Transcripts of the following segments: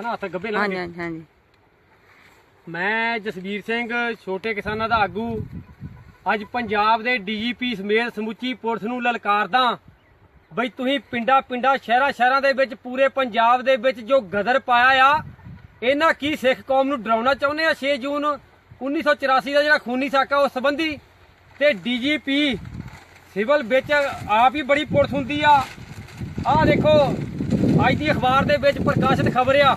ਤੁਹਾਡਾ ਨਾ ਹੱਥ ਗੱਬੇ ਲਾ ਹਾਂਜੀ ਹਾਂਜੀ ਹਾਂਜੀ। ਮੈਂ ਜਸਵੀਰ ਸਿੰਘ ਛੋਟੇ ਕਿਸਾਨਾਂ ਦਾ ਆਗੂ। ਅੱਜ ਪੰਜਾਬ ਦੇ ਡੀਜੀਪੀ ਸਮੇਤ ਸਮੁੱਚੀ ਪੁਲਿਸ ਨੂੰ ਲਲਕਾਰਦਾ ਬਈ ਤੁਸੀਂ ਪਿੰਡਾਂ ਪਿੰਡਾਂ ਸ਼ਹਿਰਾਂ ਸ਼ਹਿਰਾਂ ਦੇ ਵਿੱਚ ਪੂਰੇ ਪੰਜਾਬ ਦੇ ਵਿੱਚ ਜੋ ਗਦਰ ਪਾਇਆ ਆ ਇਹਨਾਂ ਕੀ ਸਿੱਖ ਕੌਮ ਨੂੰ ਡਰਾਉਣਾ ਚਾਹੁੰਦੇ ਆ? 6 ਜੂਨ 1984 ਦਾ ਜਿਹੜਾ ਖੂਨੀ ਸਾਕਾ ਉਸ ਸੰਬੰਧੀ ਤੇ ਡੀਜੀਪੀ ਸਿਵਲ ਵਿੱਚ ਆਪ ਹੀ ਬੜੀ ਪੁਲਿਸ ਹੁੰਦੀ ਆ। ਆਹ ਦੇਖੋ ਅੱਜ ਦੀ ਅਖਬਾਰ ਦੇ ਵਿੱਚ ਪ੍ਰਕਾਸ਼ਿਤ ਖਬਰ ਆ।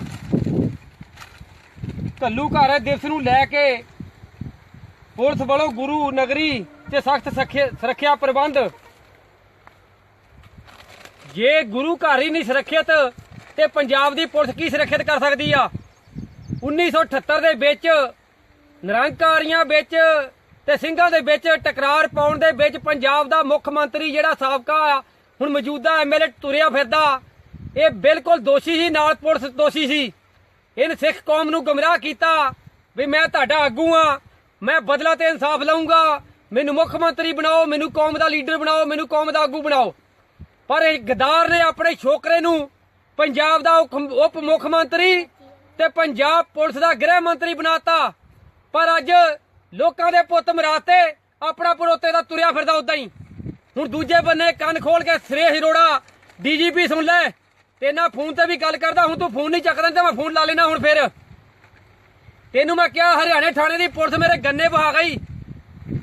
ਘੱਲੂ ਘਰ ਦਿਵਸ ਨੂੰ ਲੈ ਕੇ ਪੁਲਿਸ ਵੱਲੋਂ ਗੁਰੂ ਨਗਰੀ ਤੇ ਸਖਤ ਸੁਰੱਖਿਆ ਪ੍ਰਬੰਧ। ਜੇ ਗੁਰੂ ਘਰ ਹੀ ਨਹੀਂ ਸੁਰੱਖਿਅਤ, ਤੇ ਪੰਜਾਬ ਦੀ ਪੁਲਿਸ ਕੀ ਸੁਰੱਖਿਅਤ ਕਰ ਸਕਦੀ ਆ? 1978 ਦੇ ਵਿੱਚ ਨਿਰੰਕਾਰੀਆਂ ਵਿੱਚ ਤੇ ਸਿੰਘਾਂ ਦੇ ਵਿੱਚ ਟਕਰਾਰ ਪਾਉਣ ਦੇ ਵਿੱਚ ਪੰਜਾਬ ਦਾ ਮੁੱਖ ਮੰਤਰੀ ਜਿਹੜਾ ਸਾਬਕਾ ਹੁਣ ਮੌਜੂਦਾ ਐਮਐਲਏ ਤੁਰਿਆ ਫਿਰਦਾ। ਇਹ ਬਿਲਕੁਲ ਦੋਸ਼ੀ ਸੀ, ਨਾਲ ਪੁਲਿਸ ਦੋਸ਼ੀ ਸੀ। ਇਹਨ ਸਿੱਖ ਕੌਮ ਨੂੰ ਗੁੰਮਰਾਹ ਕੀਤਾ ਵੀ ਮੈਂ ਤੁਹਾਡਾ ਆਗੂ ਆ ਮੈਂ ਬਦਲਾ ਤੇ ਇਨਸਾਫ ਲਵਾਂਗਾ ਮੈਨੂੰ ਮੁੱਖ ਮੰਤਰੀ ਬਣਾਓ, ਮੈਨੂੰ ਕੌਮ ਦਾ ਲੀਡਰ ਬਣਾਓ, ਮੈਨੂੰ ਕੌਮ ਦਾ ਆਗੂ ਬਣਾਓ। ਪਰ ਇਹ ਗਦਾਰ ਨੇ ਆਪਣੇ ਛੋਕਰੇ ਨੂੰ ਪੰਜਾਬ ਦਾ ਉਪ ਮੁੱਖ ਮੰਤਰੀ ਤੇ ਪੰਜਾਬ ਪੁਲਿਸ ਦਾ ਗ੍ਰਹਿ ਮੰਤਰੀ ਬਣਾਤਾ। ਪਰ ਅੱਜ ਲੋਕਾਂ ਦੇ ਪੁੱਤ ਮਰਾਤੇ, ਆਪਣਾ ਪਰੋਤੇ ਦਾ ਤੁਰਿਆ ਫਿਰਦਾ ਉਦਾਂ ਹੀ। ਹੁਣ ਦੂਜੇ ਬੰਨੇ ਕੰਨ ਖੋਲ ਕੇ ਸ੍ਰੇਸ਼ ਅਰੋੜਾ ਡੀਜੀਪੀ ਸੁਣ ਲੈ। ਤੇ ਨਾ ਫੋਨ ਤੇ ਵੀ ਗੱਲ ਕਰਦਾ, ਹੁਣ ਤੂੰ ਫੋਨ ਨਹੀਂ ਚੱਕਦਾ ਤੇ ਮੈਂ ਫੋਨ ਲਾ ਲੈਣਾ ਹੁਣ ਫਿਰ। ਤੈਨੂੰ ਮੈਂ ਕਿਹਾ ਹਰਿਆਣੇ ਥਾਣੇ ਦੀ ਪੁਲਿਸ ਮੇਰੇ ਗੰਨੇ ਵਹਾ ਗਈ।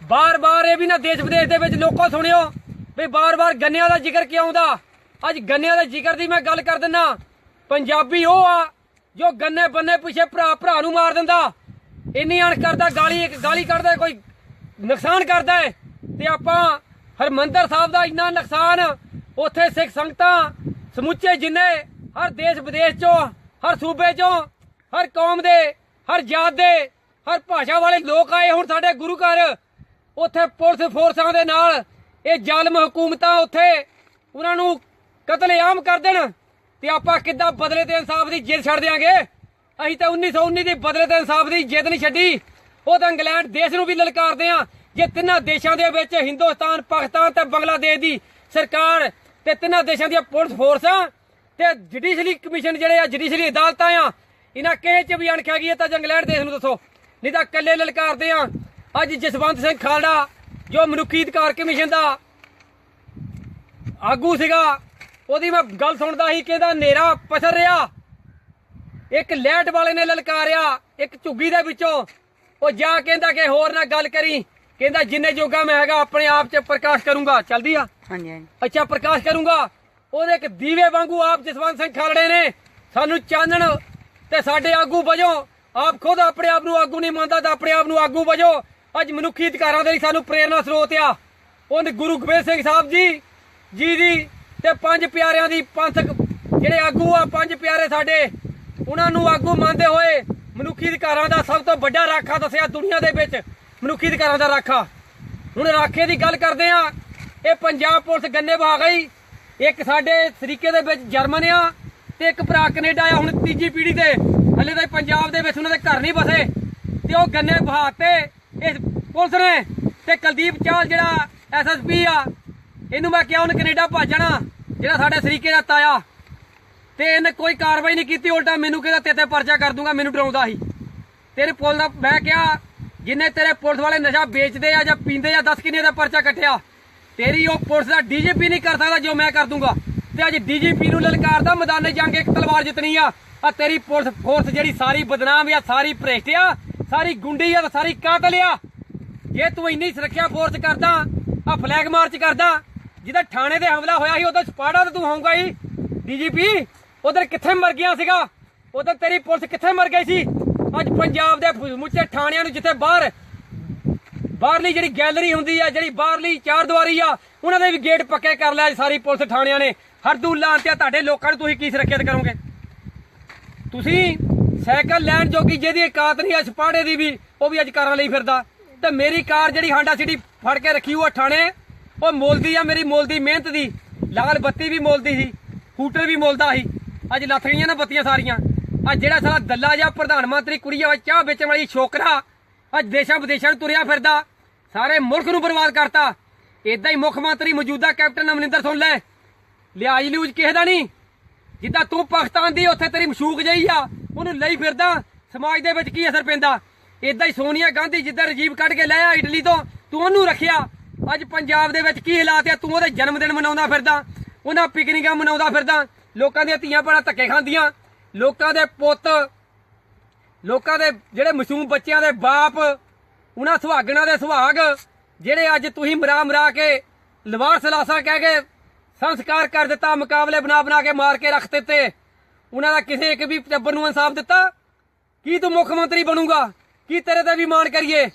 ਬਾਰ-ਬਾਰ ਇਹ ਵੀ ਨਾ ਦੇਸ਼ ਵਿਦੇਸ਼ ਦੇ ਵਿੱਚ ਲੋਕੋ ਸੁਣਿਓ ਵੀ ਬਾਰ-ਬਾਰ ਗੰਨਿਆਂ ਦਾ ਜ਼ਿਕਰ ਕਿਉਂ ਆਉਂਦਾ ਅੱਜ ਗੰਨਿਆਂ ਦੇ ਜ਼ਿਕਰ ਦੀ ਮੈਂ ਗੱਲ ਕਰ ਦਿੰਨਾ। ਪੰਜਾਬੀ ਉਹ ਆ ਜੋ ਗੰਨੇ ਬੰਨੇ ਪਿੱਛੇ ਭਰਾ ਭਰਾ ਨੂੰ ਮਾਰ ਦਿੰਦਾ। ਇੰਨੀ ਅਣ ਕਰਦਾ, ਗਾਲੀ ਇੱਕ ਗਾਲੀ ਕੱਢਦਾ, ਕੋਈ ਨੁਕਸਾਨ ਕਰਦਾ ਹੈ ਤੇ ਆਪਾਂ ਹਰਮੰਦਰ ਸਾਹਿਬ ਦਾ ਇੰਨਾ ਨੁਕਸਾਨ, ਉੱਥੇ ਸਿੱਖ ਸੰਗਤਾਂ ਸਮੁੱਚੇ ਜਿੰਨੇ ਹਰ ਦੇਸ਼ ਵਿਦੇਸ਼ ਚੋਂ, ਹਰ ਸੂਬੇ ਚੋਂ, ਹਰ ਕੌਮ ਦੇ, ਹਰ ਜਾਤ ਦੇ, ਹਰ ਭਾਸ਼ਾ ਵਾਲੇ ਲੋਕ ਆਏ ਹੁਣ ਸਾਡੇ ਗੁਰੂ ਘਰ। ਉੱਥੇ ਪੁਲਿਸ ਫੋਰਸਾਂ ਦੇ ਨਾਲ ਇਹ ਜ਼ਾਲਮ ਹਕੂਮਤਾਂ ਉੱਥੇ ਉਹਨਾਂ ਨੂੰ ਕਤਲੇਆਮ ਕਰ ਦੇਣ ਤੇ ਆਪਾਂ ਕਿੱਦਾਂ ਬਦਲੇ ਤੇ ਇਨਸਾਫ ਦੀ ਜਿੱਦ ਛੱਡ ਦਿਆਂਗੇ? ਅਸੀਂ ਤਾਂ 1919 ਦੀ ਬਦਲੇ ਤੇ ਇਨਸਾਫ ਦੀ ਜਿੱਦ ਨਹੀਂ ਛੱਡੀ। ਉਹ ਤਾਂ ਇੰਗਲੈਂਡ ਦੇਸ਼ ਨੂੰ ਵੀ ਲਲਕਾਰਦੇ ਆ। ਜੇ ਤਿੰਨਾਂ ਦੇਸ਼ਾਂ ਦੇ ਵਿੱਚ ਹਿੰਦੁਸਤਾਨ, ਪਾਕਿਸਤਾਨ ਤੇ ਬੰਗਲਾਦੇਸ਼ ਦੀ ਸਰਕਾਰ ਤੇ ਤਿੰਨਾਂ ਦੇਸ਼ਾਂ ਦੀਆਂ ਪੁਲਿਸ ਫੋਰਸਾਂ ਤੇ ਜੁਡੀਸ਼ਰੀ ਕਮਿਸ਼ਨ ਜਿਹੜੇ ਆ ਜੁਡੀਸ਼ਰੀ ਅਦਾਲਤਾਂ ਆ, ਇਹਨਾਂ ਕਿਸੇ ਚ ਵੀ ਅਣਖਿਆ ਗਈ ਤਾਂ ਇੰਗਲੈਂਡ ਦੇਸ਼ ਨੂੰ ਦੱਸੋ। ਨਹੀਂ ਤਾਂ ਇਕੱਲੇ ਲਲਕਾਰਦੇ ਆ। ਅੱਜ ਜਸਵੰਤ ਸਿੰਘ ਖਾਲੜਾ, ਜੋ ਮਨੁੱਖੀ ਅਧਿਕਾਰ ਕਮਿਸ਼ਨ ਦਾ ਆਗੂ ਸੀਗਾ, ਉਹਦੀ ਮੈਂ ਗੱਲ ਸੁਣਦਾ ਸੀ ਕਿ ਇਹਦਾ ਨੇਰਾ ਪਸਰ ਰਿਹਾ। ਇੱਕ ਲੈਟ ਵਾਲੇ ਨੇ ਲਲਕਾਰਿਆ, ਇੱਕ ਝੁੱਗੀ ਦੇ ਵਿੱਚੋਂ। ਉਹ ਜਾ ਕਹਿੰਦਾ ਕਿ ਹੋਰ ਨਾ ਗੱਲ ਕਰੀ। ਕਹਿੰਦਾ ਜਿੰਨੇ ਜੋਗਾ ਮੈਂ ਹੈਗਾ, ਆਪਣੇ ਆਪ 'ਚ ਪ੍ਰਕਾਸ਼ ਕਰੂੰਗਾ। ਚਲਦੀ ਆ। ਹਾਂਜੀ ਹਾਂਜੀ। ਅੱਛਾ, ਪ੍ਰਕਾਸ਼ ਕਰੂੰਗਾ। ਉਹਦੇ ਇੱਕ ਦੀਵੇ ਵਾਂਗੂ ਆਪ ਜਸਵੰਤ ਸਿੰਘ ਖਾਲੜੇ ਨੇ ਸਾਨੂੰ ਚਾਨਣ ਤੇ ਸਾਡੇ ਆਗੂ ਵਜੋਂ ਆਪ ਖੁਦ ਆਪਣੇ ਆਪ ਨੂੰ ਆਗੂ ਨਹੀਂ ਮੰਨਦਾ ਤਾਂ ਆਪਣੇ ਆਪ ਨੂੰ ਆਗੂ ਵਜੋਂ ਅੱਜ ਮਨੁੱਖੀ ਅਧਿਕਾਰਾਂ ਦੇ ਲਈ ਸਾਨੂੰ ਪ੍ਰੇਰਨਾ ਸਰੋਤ ਆ। ਉਹਨ ਗੁਰੂ ਗੋਬਿੰਦ ਸਿੰਘ ਸਾਹਿਬ ਜੀ ਜੀ ਦੀ ਤੇ ਪੰਜ ਪਿਆਰਿਆਂ ਦੀ ਪੰਥਕ ਜਿਹੜੇ ਆਗੂ ਆ, ਪੰਜ ਪਿਆਰੇ ਸਾਡੇ, ਉਹਨਾਂ ਨੂੰ ਆਗੂ ਮੰਨਦੇ ਹੋਏ ਮਨੁੱਖੀ ਅਧਿਕਾਰਾਂ ਦਾ ਸਭ ਤੋਂ ਵੱਡਾ ਰਾਖਾ ਦੱਸਿਆ ਦੁਨੀਆ ਦੇ ਵਿੱਚ, ਮਨੁੱਖੀ ਅਧਿਕਾਰਾਂ ਦਾ ਰਾਖਾ। ਹੁਣ ਰਾਖੇ ਦੀ ਗੱਲ ਕਰਦੇ ਆ ਇਹ ਪੰਜਾਬ ਪੁਲਿਸ ਗੰਨੇ ਵਹਾ ਗਈ। ਇੱਕ ਸਾਡੇ ਸਰੀਕੇ ਦੇ ਵਿੱਚ ਜਰਮਨ ਆ ਤੇ ਇੱਕ ਭਰਾ ਕੈਨੇਡਾ ਆ, ਹੁਣ ਤੀਜੀ ਪੀੜ੍ਹੀ ਤੇ। ਹਲੇ ਤਾਂ ਪੰਜਾਬ ਦੇ ਵਿੱਚ ਉਹਨਾਂ ਦੇ ਘਰ ਨਹੀਂ ਬਸੇ ਤੇ ਉਹ ਗੰਨੇ ਵਹਾਤੇ ਇਸ ਪੁਲਿਸ ਨੇ ਤੇ ਕੁਲਦੀਪ ਚਾਲ ਜਿਹੜਾ ਐਸਐਸਪੀ ਆ, ਇਹਨੂੰ ਮੈਂ ਕਿਹਾ ਉਹਨੇ ਕੈਨੇਡਾ ਭੱਜਣਾ, ਜਿਹੜਾ ਸਾਡੇ ਸਰੀਕੇ ਦਾ ਤਾਇਆ। ਤੇ ਇਹਨੇ ਕੋਈ ਕਾਰਵਾਈ ਨਹੀਂ ਕੀਤੀ, ਉਲਟਾ ਮੈਨੂੰ ਕਹਿੰਦਾ ਤੇਤੇ ਪਰਚਾ ਕਰ ਦੂੰਗਾ, ਮੈਨੂੰ ਡਰਾਉਂਦਾ ਸੀ। ਤੇਰੇ ਪੁੱਲ ਦਾ ਮੈਂ ਕਿਹਾ, ਜਿੰਨੇ ਤੇਰੇ ਪੁਲਿਸ ਵਾਲੇ ਨਸ਼ਾ ਵੇਚਦੇ ਆ ਜਾਂ ਪੀਂਦੇ ਆ, ਦੱਸ ਕਿੰਨੇ ਦਾ ਪਰਚਾ ਕੱਟਿਆ? ਤੇਰੀ ਉਹ ਪੁਲਿਸ ਦਾ ਡੀਜੀਪੀ ਨਹੀਂ ਕਰ ਸਕਦਾ ਜੋ ਮੈਂ ਕਰ ਦੂੰਗਾ। ਤੇ ਅੱਜ ਡੀਜੀਪੀ ਨੂੰ ਲਲਕਾਰਦਾ, ਮੈਦਾਨੇ ਜੰਗ ਇੱਕ ਤਲਵਾਰ ਜਿੱਤਣੀ ਆ। ਆ ਤੇਰੀ ਪੁਲਿਸ ਫੋਰਸ ਜਿਹੜੀ ਸਾਰੀ ਬਦਨਾਮ ਆ, ਸਾਰੀ ਭ੍ਰਿਸ਼ਟ ਆ, ਸਾਰੀ ਗੁੰਡੀ ਆ ਸਾਰੀ ਕਾਤਲ ਆ। ਜੇ ਤੂੰ ਇੰਨੀ ਸੁਰੱਖਿਆ ਫੋਰਸ ਕਰਦਾ, ਆ ਫਲੈਗ ਮਾਰਚ ਕਰਦਾ, ਜਿਹਦਾ ਥਾਣੇ ਤੇ ਹਮਲਾ ਹੋਇਆ ਸੀ ਉਦੋਂ ਸਪਾੜਾ ਤੇ ਤੂੰ ਹੋਊਗਾ ਹੀ। ਡੀਜੀਪੀ, ਉਧਰ ਕਿੱਥੇ ਮਰ ਗਿਆ ਸੀਗਾ? ਉਧਰ ਤੇਰੀ ਪੁਲਿਸ ਕਿੱਥੇ ਮਰ ਗਈ ਸੀ? ਅੱਜ ਪੰਜਾਬ ਦੇ ਮੁੱਚੇ ਥਾਣਿਆਂ ਨੂੰ ਜਿੱਥੇ ਬਾਹਰ ਬਾਹਰਲੀ ਜਿਹੜੀ ਗੈਲਰੀ ਹੁੰਦੀ ਆ, ਜਿਹੜੀ ਬਾਹਰਲੀ ਚਾਰ ਦੀਵਾਰੀ ਆ, ਉਹਨਾਂ ਦੇ ਵੀ ਗੇਟ ਪੱਕੇ ਕਰ ਲਿਆ ਸਾਰੀ ਪੁਲਿਸ ਥਾਣਿਆਂ ਨੇ। ਹਰਦੂ ਲਾਂ ਤੇ ਤੁਹਾਡੇ ਲੋਕਾਂ ਨੂੰ ਤੁਸੀਂ ਕੀ ਸੁਰੱਖਿਅਤ ਕਰੋਗੇ? ਤੁਸੀਂ ਸਾਈਕਲ ਲੈਣ ਜੋਗੀ ਜਿਹਦੀ ਇਕਾਤ ਨਹੀਂ ਆ ਸਪਾੜੇ ਦੀ ਵੀ, ਉਹ ਵੀ ਅੱਜ ਕਾਰਾਂ ਲਈ ਫਿਰਦਾ। ਤੇ ਮੇਰੀ ਕਾਰ ਜਿਹੜੀ ਹਾਂਡਾ ਸਿਟੀ ਫੜ ਕੇ ਰੱਖੀ, ਉਹ ਥਾਣੇ ਉਹ ਮੋਲਦੀ ਆ, ਮੇਰੀ ਮੋਲਦੀ ਮਿਹਨਤ ਦੀ। ਲਾਲ ਬੱਤੀ ਵੀ ਮੋਲਦੀ ਸੀ, ਹੂਟਰ ਵੀ ਮੋਲਦਾ ਸੀ। ਅੱਜ ਲੱਥ ਗਈਆਂ ਨਾ ਬੱਤੀਆਂ ਸਾਰੀਆਂ। ਅੱਜ ਜਿਹੜਾ ਸਾਲਾ ਦੱਲਾ ਜਾਂ ਪ੍ਰਧਾਨ ਮੰਤਰੀ ਕੁੜੀ ਆ ਚਾਹ ਵੇਚਣ ਵਾਲੀ ਛੋਕਰਾ, ਅੱਜ ਦੇਸ਼ਾਂ ਵਿਦੇਸ਼ਾਂ ਨੂੰ ਤੁਰਿਆ ਫਿਰਦਾ। ਸਾਰੇ ਮੁਲਕ ਨੂੰ ਬਰਬਾਦ ਕਰਤਾ। ਇਦਾਂ ਹੀ ਮੁੱਖ ਮੰਤਰੀ ਮੌਜੂਦਾ ਕੈਪਟਨ ਅਮਰਿੰਦਰ ਸੁਣ ਲੈ। ਲਿਆਜ ਲਿਊਜ ਕਿਸੇ ਦਾ ਨਹੀਂ। ਜਿੱਦਾਂ ਤੂੰ ਪਾਕਿਸਤਾਨ ਦੀ, ਉੱਥੇ ਤੇਰੀ ਮਸ਼ੂਕ ਜਈ ਆ, ਉਹਨੂੰ ਲਈ ਫਿਰਦਾ। ਸਮਾਜ ਦੇ ਵਿੱਚ ਕੀ ਅਸਰ ਪੈਂਦਾ? ਇਦਾਂ ਹੀ ਸੋਨੀਆ ਗਾਂਧੀ ਜਿੱਦਾਂ ਰਜੀਵ ਕੱਢ ਕੇ ਲਿਆ ਇਟਲੀ ਤੋਂ, ਤੂੰ ਉਹਨੂੰ ਰੱਖਿਆ। ਅੱਜ ਪੰਜਾਬ ਦੇ ਵਿੱਚ ਕੀ ਹਾਲਾਤ ਆ? ਤੂੰ ਉਹਦੇ ਜਨਮ ਦਿਨ ਮਨਾਉਂਦਾ ਫਿਰਦਾ। ਉਹਨਾਂ ਪਿਕਨਿਕਾਂ ਮਨਾਉਂਦਾ ਫਿਰਦਾ। ਲੋਕਾਂ ਦੀਆਂ ਧੀਆਂ ਭੈਣਾਂ ਧੱਕੇ ਖਾਂਦੀਆਂ। ਲੋਕਾਂ ਦੇ ਪੁੱਤ, ਲੋਕਾਂ ਦੇ ਜਿਹੜੇ ਮਾਸੂਮ ਬੱਚਿਆਂ ਦੇ ਬਾਪ ਉਹਨਾਂ ਸੁਹਾਗਣਾ ਦੇ ਸੁਹਾਗ, ਜਿਹੜੇ ਅੱਜ ਤੁਸੀਂ ਮਰਾ ਮਰਾ ਕੇ ਲਵਾਰ ਸਲਾਸਾ ਕਹਿ ਕੇ ਸੰਸਕਾਰ ਕਰ ਦਿੱਤਾ, ਮੁਕਾਬਲੇ ਬਣਾ ਬਣਾ ਕੇ ਮਾਰ ਕੇ ਰੱਖ ਦਿੱਤੇ। ਉਹਨਾਂ ਦਾ ਕਿਸੇ ਇੱਕ ਵੀ ਟੱਬਰ ਨੂੰ ਇਨਸਾਫ ਦਿੱਤਾ? ਕੀ ਤੂੰ ਮੁੱਖ ਮੰਤਰੀ ਬਣੂਗਾ? ਕੀ ਤੇਰੇ ਤੇ ਵੀ ਮਾਣ ਕਰੀਏ?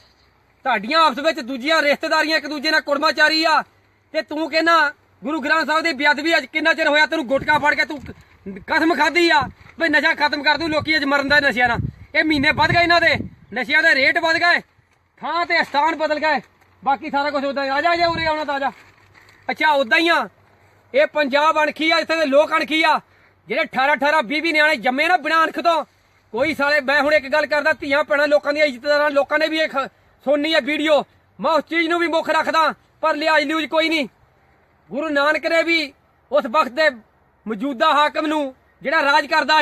ਤੁਹਾਡੀਆਂ ਆਪਸ ਵਿੱਚ ਦੂਜੀਆਂ ਰਿਸ਼ਤੇਦਾਰੀਆਂ ਇੱਕ ਦੂਜੇ ਨਾਲ ਕੁੜਮਾਚਾਰੀ ਆ। ਤੇ ਤੂੰ ਕਹਿੰਦਾ ਗੁਰੂ ਗ੍ਰੰਥ ਸਾਹਿਬ ਦੀ ਬੇਅਦਬੀ ਅੱਜ ਕਿੰਨਾ ਚਿਰ ਹੋਇਆ ਤੈਨੂੰ ਗੁਟਕਾ ਫੜ ਕੇ ਤੂੰ ਕਸਮ ਖਾਦੀ ਆ? ਵੀ ਨਸ਼ਾ ਖਤਮ ਕਰ ਦੂੰ, ਲੋਕੀ ਅੱਜ ਮਰਨ ਦਾ ਨਸ਼ਿਆਂ ਨਾਲ। ਇਹ ਮਹੀਨੇ ਵੱਧ ਗਏ ਇਹਨਾਂ ਦੇ। ਨਸ਼ਿਆਂ ਦੇ ਰੇਟ ਵੱਧ ਗਏ। ਥਾਂ ਤੇ ਸਥਾਨ ਬਦਲ ਗਏ। ਬਾਕੀ ਸਾਰਾ ਕੁਝ ਉਦਾਂ ਆ ਜਾ ਜਾ ਉਰੇ, ਆਉਣਾ ਤਾਂ ਆ ਜਾ ਅੱਛਾ ਉਦਾਂ ਹੀ ਆ। ਇਹ ਪੰਜਾਬ ਅਣਖੀ ਆ, ਇੱਥੇ ਦੇ ਲੋਕ ਅਣਖੀ ਆ। ਜਿਹੜੇ 18 18 20 20 ਨਿਆਣੇ ਜੰਮੇ ਨਾ ਬਿਨਾਂ ਅਣਖ ਤੋਂ। ਕੋਈ ਸਾਲੇ, ਮੈਂ ਹੁਣ ਇੱਕ ਗੱਲ ਕਰਦਾ, ਧੀਆਂ ਭੈਣਾਂ ਲੋਕਾਂ ਦੀਆਂ ਇੱਜ਼ਤਦਾਰਾਂ, ਲੋਕਾਂ ਨੇ ਵੀ ਇਹ ਸੁਣਨੀ ਹੈ ਵੀਡੀਓ। ਮੈਂ ਉਸ ਚੀਜ਼ ਨੂੰ ਵੀ ਮੁੱਖ ਰੱਖਦਾ, ਪਰ ਲਿਹਾਜ਼ ਲਿਊਜ ਕੋਈ ਨਹੀਂ। ਗੁਰੂ ਨਾਨਕ ਨੇ ਵੀ ਉਸ ਵਕਤ ਦੇ ਮੌਜੂਦਾ ਹਾਕਮ ਨੂੰ ਜਿਹੜਾ ਰਾਜ ਕਰਦਾ